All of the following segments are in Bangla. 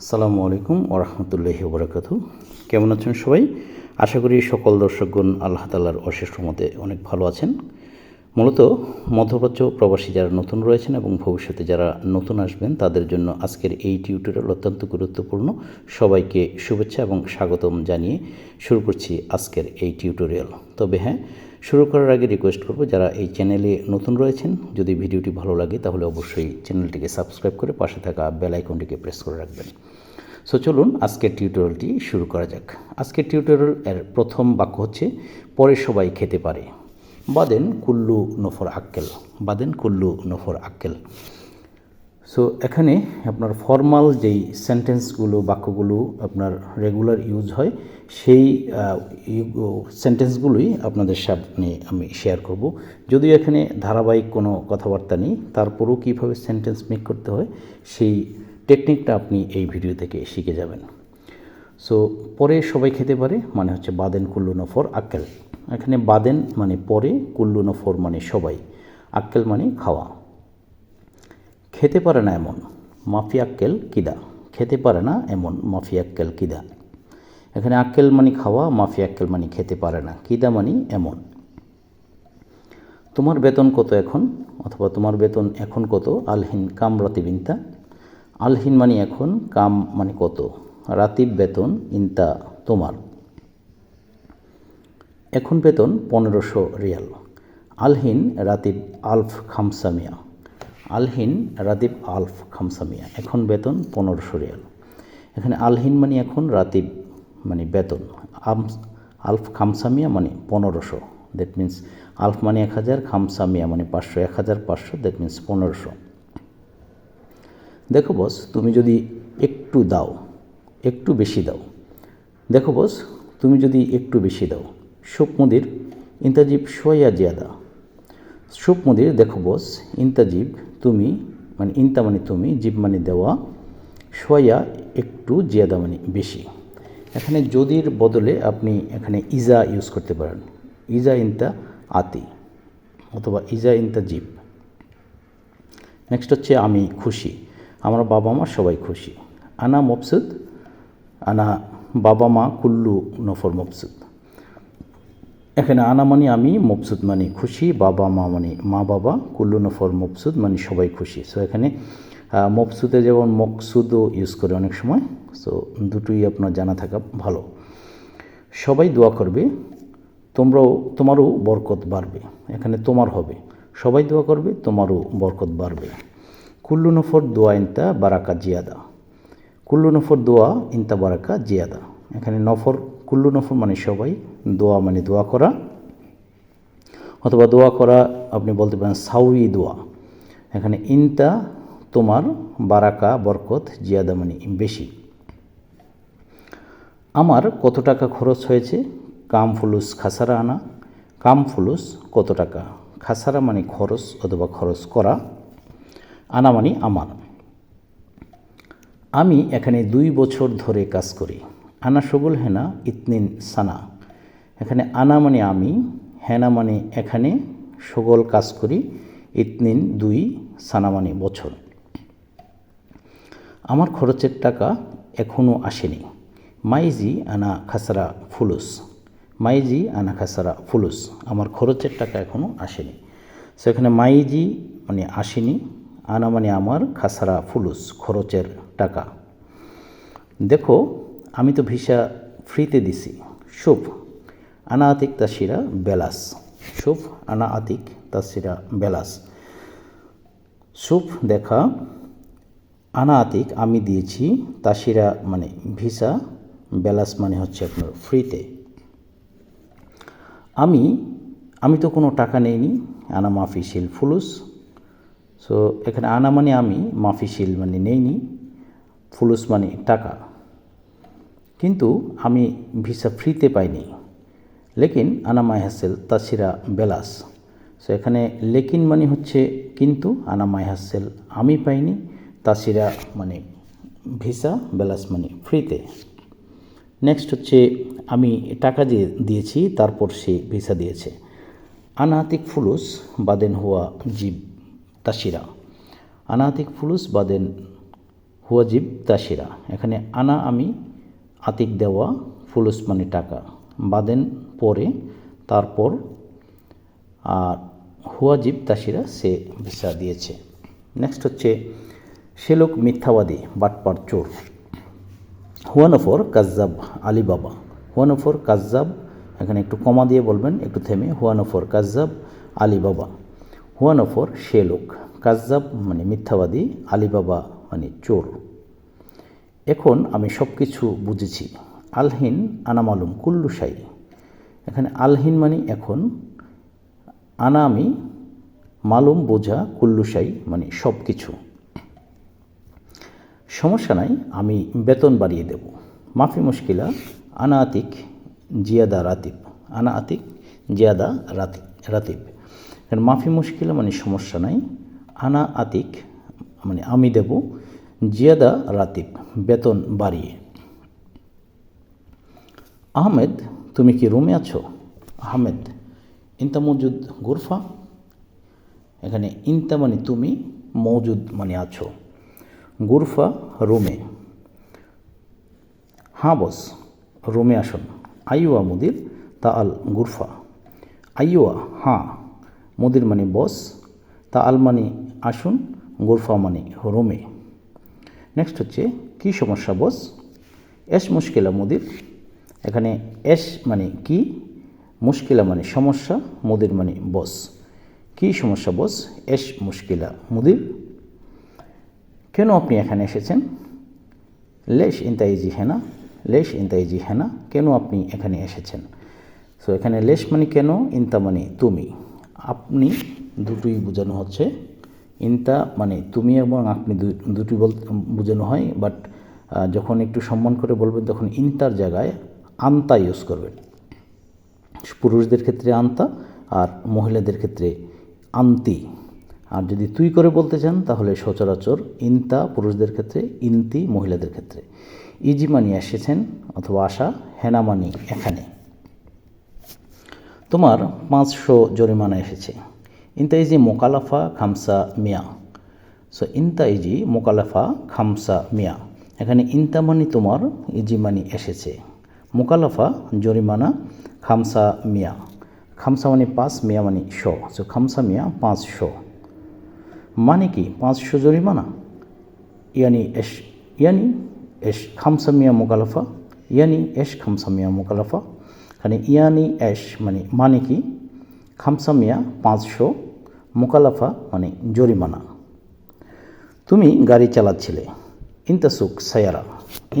আসসালামু আলাইকুম ওরহমতুল্লাহি ওবরাকাতু কেমন আছেন সবাই? আশা করি সকল দর্শকগণ আল্লাহ তাল্লার অশেষ মতে অনেক ভালো আছেন। মূলত মধ্যপ্রাচ্য প্রবাসী যারা নতুন রয়েছেন এবং ভবিষ্যতে যারা নতুন আসবেন, তাদের জন্য আজকের এই টিউটোরিয়াল অত্যন্ত গুরুত্বপূর্ণ। সবাইকে শুভেচ্ছা এবং স্বাগতম জানিয়ে শুরু করছি আজকের এই টিউটোরিয়াল। তবে হ্যাঁ শুরু করার আগে রিকোয়েস্ট করব, যারা এই চ্যানেলে নতুন রয়েছেন, যদি ভিডিওটি ভালো লাগে, তাহলে অবশ্যই চ্যানেলটিকে সাবস্ক্রাইব করে পাশে থাকা বেল আইকনটিকে প্রেস করে রাখবেন। সো চলুন আজকের টিউটোরিয়ালটি শুরু করা যাক। আজকের টিউটোরিয়াল এর প্রথম বাক্য হচ্ছে, পরে সবাই খেতে পারে। বাদেন, কুল্লু নফর আক্কেল। বাদেন, কুল্লু নফর আক্কেল। সো এখানে আপনার ফর্মাল যেই সেন্টেন্সগুলো বাক্যগুলো আপনার রেগুলার ইউজ হয়, সেই সেন্টেন্সগুলোই আপনাদের সামনে আমি শেয়ার করব। যদিও এখানে ধারাবাহিক কোনো কথাবার্তা নেই, তারপরেও কীভাবে সেন্টেন্স মেক করতে হয়, সেই টেকনিকটা আপনি এই ভিডিও থেকে শিখে যাবেন। সো পরে সবাই খেতে পারে মানে হচ্ছে বাদেন, কুল্লু, নফর, আক্কেল। এখানে বাদেন মানে পরে, কুল্লু, নফর মানে সবাই। আক্কেল মানে খাওয়া। খেতে পারে না এমন। মাফি আক্কেল কিদা। খেতে পারে না এমন মাফি আক্কেল কিদা। এখানে আক্কেল মানি খাওয়া মাফি আক্কেল মানে খেতে পারে না। কিদা মানে এমন। তোমার বেতন কত এখন? অথবা তোমার বেতন এখন কত? আলহিন কাম রাতিব ইন্তা আলহিন মানে এখন, কাম মানে কত? রাতিব বেতন ইন্তা তোমার। এখন বেতন পনেরোশো রিয়াল। আলহিন রাতিব আলফ খামসামিয়া আলহিন রাতিব আলফ খামসামিয়া, এখন বেতন পনেরোশো রিয়াল। এখানে আলহিন মানে এখন রাতিব মানে বেতন আলফ খামসামিয়া মানে পনেরোশো দ্যাট মিন্স আলফ মানে এক হাজার, খামসামিয়া মানে পাঁচশো, এক হাজার পাঁচশো দ্যাট মিন্স পনেরোশো। দেখো বস তুমি যদি একটু দাও, একটু বেশি দাও, দেখো বস তুমি যদি একটু বেশি দাও সুপ মুদির ইন্তাজিব সোয়া জিয়াদা সুপ মুদির দেখো বস ইন্তাজিব তুমি মানে ইন্তা মানে তুমি জীব মানে দেওয়া সোয়া একটু জিয়াদা মানে বেশি। এখানে যদির বদলে আপনি এখানে ইজা ইউজ করতে পারেন। ইজা, ইন্তা, আতি, অথবা ইজা, ইন্তা জীব নেক্সট হচ্ছে আমি খুশি। আমার বাবা মা সবাই খুশি। আনা মফসুদ, আনা বাবা মা কুল্লু নফর মবসুদ এখানে আনা মানে আমি মবসুদ মানে খুশি, বাবা মা মানে মা বাবা কুল্লু নফর মবসুদ মানে সবাই খুশি। সো এখানে মবসুদে যেমন মকসুদও ইউজ করে অনেক সময় সো দুটোই আপনার জানা থাকা ভালো। সবাই দোয়া করবে, তোমরাও, তোমারও বরকত বাড়বে। এখানে তোমার হবে। সবাই দোয়া করবে, তোমারও বরকত বাড়বে। কুল্লু নফর দোয়া ইন্তা বারাকা জিয়াদা। কুল্লু নফর দোয়া ইন্তা বারাকা জিয়াদা। এখানে নফর কুল্লু নফর মানে সবাই দোয়া মানে দোয়া করা, অথবা দোয়া করা, আপনি বলতে পারেন সাউই দোয়া। এখানে ইনতা, তোমার বারাকা, বরকত, জিয়াদা মানে বেশি। আমার কত টাকা খরচ হয়েছে? কাম ফুলুস খাসারা আনা। কাম ফুলুস কত টাকা? খাসারা মানে খরচ অথবা খরচ করা। আনা মানে আমার। আমি এখানে দুই বছর ধরে কাজ করি। আনা সগুল হেনা ইতনিন সানা। এখানে আনা মানে আমি, হেনা মানে এখানে, সগল কাজ করি, ইতনিন দুই, সানা মানে বছর। আমার খরচের টাকা এখনও আসেনি। মাইজি আনা খাসারা ফুলুস। মাইজি আনা খাসারা ফুলুস। আমার খরচের টাকা এখনও আসেনি। সেখানে মাইজি মানে আসেনি, আনা মানে আমার খাসারা ফুলুস, খরচের টাকা। দেখো, আমি তো ভিসা ফ্রিতে দিছি। শুভ। আনা আতিক তাসিরা বেলাস। সুফ আনা আতিক তাসিরা বেলাস। সুফ দেখা আনা আতিক আমি দিয়েছি তাসিরা মানে ভিসা, বেলাস মানে হচ্ছে আপনার ফ্রিতে। আমি আমি তো কোনো টাকা নেইনি, আনা মাফিসিল ফুলুস। সো এখানে আনা মানে আমি মাফিসিল মানে নেইনি, ফুলুস মানে টাকা। কিন্তু আমি ভিসা ফ্রিতে পাইনি। লেকিন আনা মাই হাসেল তাসিরা বেলাস। সো এখানে লেকিন মানে হচ্ছে কিন্তু আনা মাই হাসেল আমি পাইনি, তাসিরা মানে ভিসা, বেলাস মানে ফ্রিতে। নেক্সট হচ্ছে আমি টাকা দিয়ে দিয়েছি, তারপর সে ভিসা দিয়েছে। আনাতিক ফুলুস বাদেন হুয়া জীব তাসিরা। আনাতিক ফুলুস বাদেন হুয়া জীব তাসিরা। এখানে আনা আমি, আতিক দেওয়া, ফুলুস মানে টাকা। বাদেন পরে তারপর, আর হুয়াজিব তাসিরা সে ভিসা দিয়েছে। নেক্সট হচ্ছে সে লোক মিথ্যাবাদী, বাটপার চোর। হুয়ানফর কাজ্জাব আলী বাবা হুয়ানফর কাজ্জাব, এখানে একটু কমা দিয়ে বলবেন, একটু থেমে। হুয়ানফর কাজ্জাব আলী বাবা হুয়ানফর সে লোক কাজ্জাব মানে মিথ্যাবাদী আলী বাবা মানে চোর। এখন আমি সব কিছু বুঝেছি। আলহিন আনামালুম কুল্লু সাই এখানে আলহিন মানে এখন আনা আমি মালুম, বোঝা কুল্লুসাই মানে সব কিছু সমস্যা নাই, আমি বেতন বাড়িয়ে দেব। মাফি মুশকিলা আনা আতিক জিয়াদা রাতিব আনা আতিক জিয়াদা রাতি, রাতিব। মাফি মুশকিলা মানে সমস্যা নাই আনা আতিক মানে আমি দেব, জিয়াদা রাতিব, বেতন বাড়িয়ে। আহমেদ তুমি কি রুমে আছো? আহমেদ, ইনতা মজুদ গুরফা। এখানে ইনতা মানে তুমি, মজুদ মানে আছো। গুরফা, রুমে। হ্যাঁ বস, রুমে আসুন। আইওয়া মুদির তা আল গুরফা। আইওয়া হ্যাঁ। মুদির মানে বস তা আল মানে আসুন, গুরফা মানে রুমে। নেক্সট হচ্ছে, কি সমস্যা বস? এস মুশকিলা মুদির। এখানে এস মানে কি? মুশকিলা মানে সমস্যা, মুদির মানে বস কি সমস্যা বস এস মুশকিলা, মুদির। কেন আপনি এখানে এসেছেন? লেশ ইন্তাইজি হেনা, লেশ ইন্তাইজি হেনা, কেন আপনি এখানে এসেছেন? সো এখানে লেশ মানে কেন, ইন্তা মানে তুমি। আপনি দুটোই বোঝানো হচ্ছে। ইন্তা মানে তুমি এবং আপনি দুটি বল, বোঝানো হয় বাট যখন একটু সম্মান করে বলবেন, তখন ইন্তার জায়গায় আন্তা ইউজ করবেন। পুরুষদের ক্ষেত্রে আন্তা আর মহিলাদের ক্ষেত্রে আন্তি। আর যদি তুই করে বলতে চান, তাহলে সচরাচর ইনতা পুরুষদের ক্ষেত্রে, ইনতি মহিলাদের ক্ষেত্রে। ইজি মানি এসেছেন অথবা আশা হেনামানি এখানে। তোমার পাঁচশো জরিমানা এসেছে। ইনতা ইজি মোকালাফা খামসা মিয়া। সো ইনতা ইজি মোকালাফা খামসা মিয়া। এখানে ইনতা মানি তোমার ইজি মানি এসেছে। মোকালাফা জরিমানা, খামসা মিয়া। খামসা মানে পাঁচ, মিয়া মানে শ। সো খামসা মিয়া পাঁচশো মানে কি? পাঁচশো জরিমানা? ইয়ানি এস ইয়ানি এস খামসা মিয়া মোকালাফা ইয়ানি এস খামসা মিয়া মোকালাফা এখানে ইয়ানি এস মানে মানে কি? খামসা মিয়া পাঁচশো মোকালাফা মানে জরিমানা। তুমি গাড়ি চালাচ্ছিলে। ইনতা সুক সায়ারা।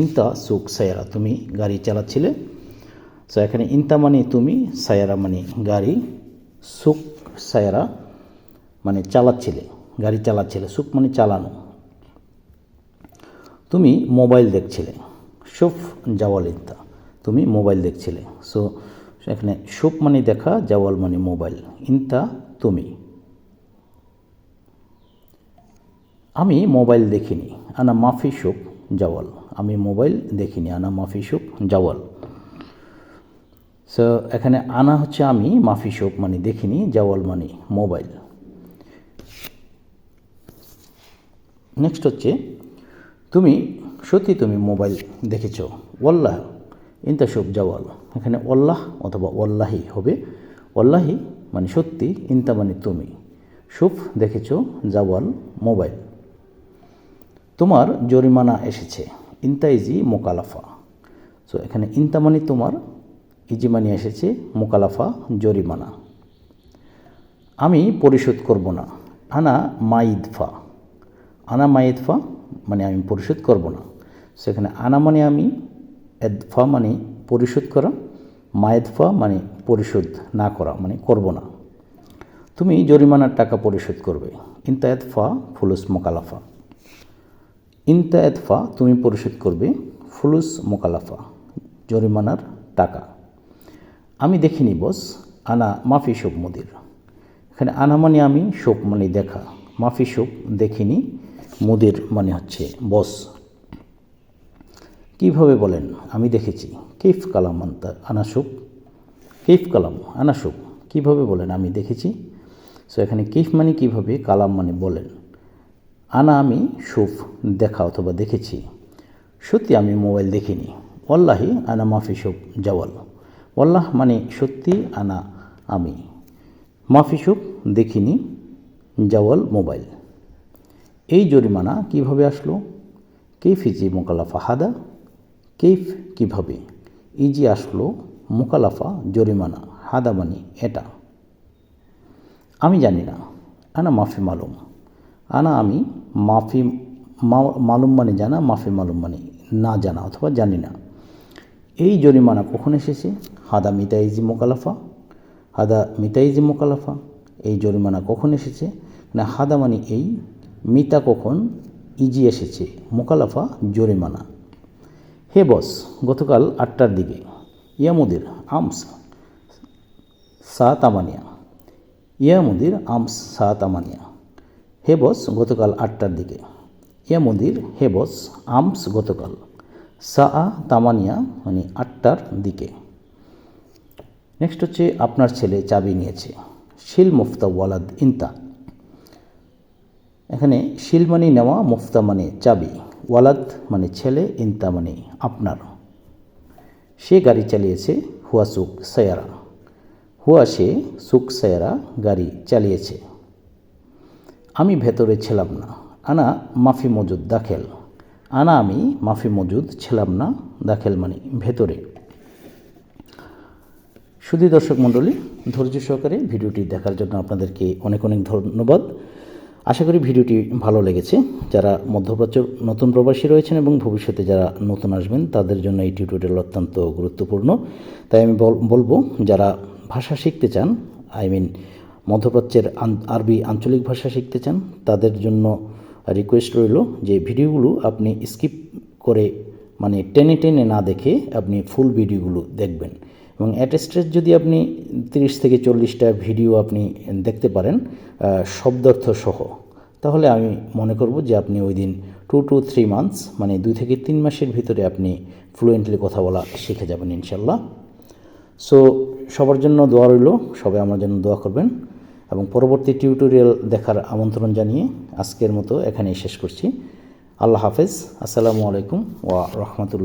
ইনতা সুক সায়ারা তুমি গাড়ি চালাচ্ছিলে। সো এখানে ইনতা মানে তুমি সায়ারা মানে গাড়ি, সুক সায়ারা মানে চালাচ্ছিলে, গাড়ি চালাচ্ছিলে সুখ মানে চালানো। তুমি মোবাইল দেখছিলে, সুফ জাওয়াল ইন্তা, তুমি মোবাইল দেখছিলে। সো এখানে সুখ মানে দেখা, জাওয়াল মানে মোবাইল, ইন্তা তুমি। আমি মোবাইল দেখিনি, আনা মাফি সুখ জাওয়াল। আমি মোবাইল দেখিনি, আনা মাফি সুখ জাওয়াল। সো এখানে আনা হচ্ছে আমি মাফি শোক মানে দেখিনি, জাওয়াল মানে মোবাইল। নেক্সট হচ্ছে, তুমি, সত্যি তুমি মোবাইল দেখেছ? ওয়াল্লাহ ইন্তাসুব জাওয়াল। এখানে ওল্লাহ অথবা ওল্লাহি হবে। ওল্লাহি মানে সত্যি, ইন্তা মানে তুমি। সুফ দেখেছ, জাওয়াল, মোবাইল। তোমার জরিমানা এসেছে। ইন্তাইজি মোকালাফা। সো এখানে ইন্তা মানে তোমার, ইজি মানি এসেছে মোকালাফা, জরিমানা। আমি পরিশোধ করব না। আনা মাইদফা। আনা মাইদফা মানে আমি পরিশোধ করব না। সেখানে আনা মানে আমি, এদফা মানে পরিশোধ করা মায়েদফা মানে পরিশোধ না করা মানে করব না। তুমি জরিমানার টাকা পরিশোধ করবে। ইনতা এদফা, ফুলুস মোকালাফা। ইনতা এদফা তুমি পরিশোধ করবে ফুলুস মোকালাফা, জরিমানার টাকা। আমি দেখিনি বস আনা মাফি শোক মুদির। এখানে আনা মানে আমি, শোক মানে দেখা। মাফি শোক দেখিনি, মুদির মানে হচ্ছে বস কীভাবে বলেন? আমি দেখেছি। কিফ কালাম আন্তা আনাসুক কিফ কালাম আনাসুক কীভাবে বলেন? আমি দেখেছি। সো এখানে কিফ মানে কীভাবে, কালাম মানে বলেন। আনা আমি সুফ দেখা অথবা দেখেছি। সত্যি আমি মোবাইল দেখিনি। ওয়াল্লাহি আনা মাফি সুফ, জাওয়াল। ওয়াল্লাহ মানে সত্যি আনা আমি। মাফি সুফ দেখিনি, জাওয়াল মোবাইল। এই জরিমানা কীভাবে আসলো? কেইফিজি মোকালাফা হাদা? কেইফ কীভাবে? ইজি আসলো মোকালাফা জরিমানা, হাদা মানে এটা। আমি জানি না, আনা মাফি মালুম। আনা আমি মাফি মালুম মানে জানা, মাফি মালুম মানে না জানা অথবা জানি না। এই জরিমানা কখন এসেছে? হাদা মিতাইজি মোকালাফা, হাদা মিতাইজি মোকালাফা, এই জরিমানা কখন এসেছে? না, হাদা মানে এই মিতা কখন ইজি এসেছে? মোকালাফা, জরিমানা। হে বস, গতকাল আটটার দিকে। ইয়ামুদির আমস সাত আমানিয়া। ইয়া মন্দির আমস সাত আমানিয়া। হে বস গতকাল আটটার দিকে। ইয়া মন্দির হে বস, আমস গতকাল। সা আ তামানিয়া মানে আটটার দিকে। নেক্সট হচ্ছে আপনার ছেলে চাবি নিয়েছে। শিল মুফতা ওয়ালাদ ইন্তা। এখানে শিল মানে নেওয়া, মুফতা মানে চাবি। ওয়ালাদ মানে ছেলে, ইন্তা মানে আপনার। সে গাড়ি চালিয়েছে হুয়া হুয়াসুক সায়ারা। হুয়া সে সুক সায়ারা গাড়ি চালিয়েছে। আমি ভেতরে ছিলাম না। আনা মাফি মজুদ দাখেল। আনা আমি মাফি মজুদ ছিলাম না, দাখেল মানে ভেতরে। শুধু দর্শক মণ্ডলী, ধৈর্য সহকারে ভিডিওটি দেখার জন্য আপনাদেরকে অনেক অনেক ধন্যবাদ। আশা করি ভিডিওটি ভালো লেগেছে। যারা মধ্যপ্রাচ্য, নতুন প্রবাসী রয়েছেন এবং ভবিষ্যতে যারা নতুন আসবেন, তাদের জন্য এই টিউটোরিয়াল অত্যন্ত গুরুত্বপূর্ণ। তাই আমি বল- বলব, যারা ভাষা শিখতে চান আই মিন মধ্যপ্রাচ্যের আরবি আঞ্চলিক ভাষা শিখতে চান, তাদের জন্য রিকোয়েস্ট রইল যে ভিডিওগুলো আপনি স্কিপ করে মানে টেনে টেনে না দেখে আপনি ফুল ভিডিওগুলো দেখবেন। এবং অ্যাটেস্টেড যদি আপনি তিরিশ থেকে চল্লিশটা ভিডিও আপনি দেখতে পারেন শব্দার্থ সহ তাহলে আমি মনে করব যে আপনি ওই দিন টু টু থ্রি মান্থস মানে দুই থেকে তিন মাসের ভিতরে আপনি ফ্লুয়েন্টলি কথা বলা শিখে যাবেন ইনশাল্লাহ। সো সবার জন্য দোয়া রইল, সবাই আমার জন্য দোয়া করবেন। এবং পরবর্তী টিউটোরিয়াল দেখার আমন্ত্রণ জানিয়ে আজকের মতো এখানেই শেষ করছি। আল্লাহ হাফেজ। আসসালামু আলাইকুম ওয়া রহমতুল্লাহ।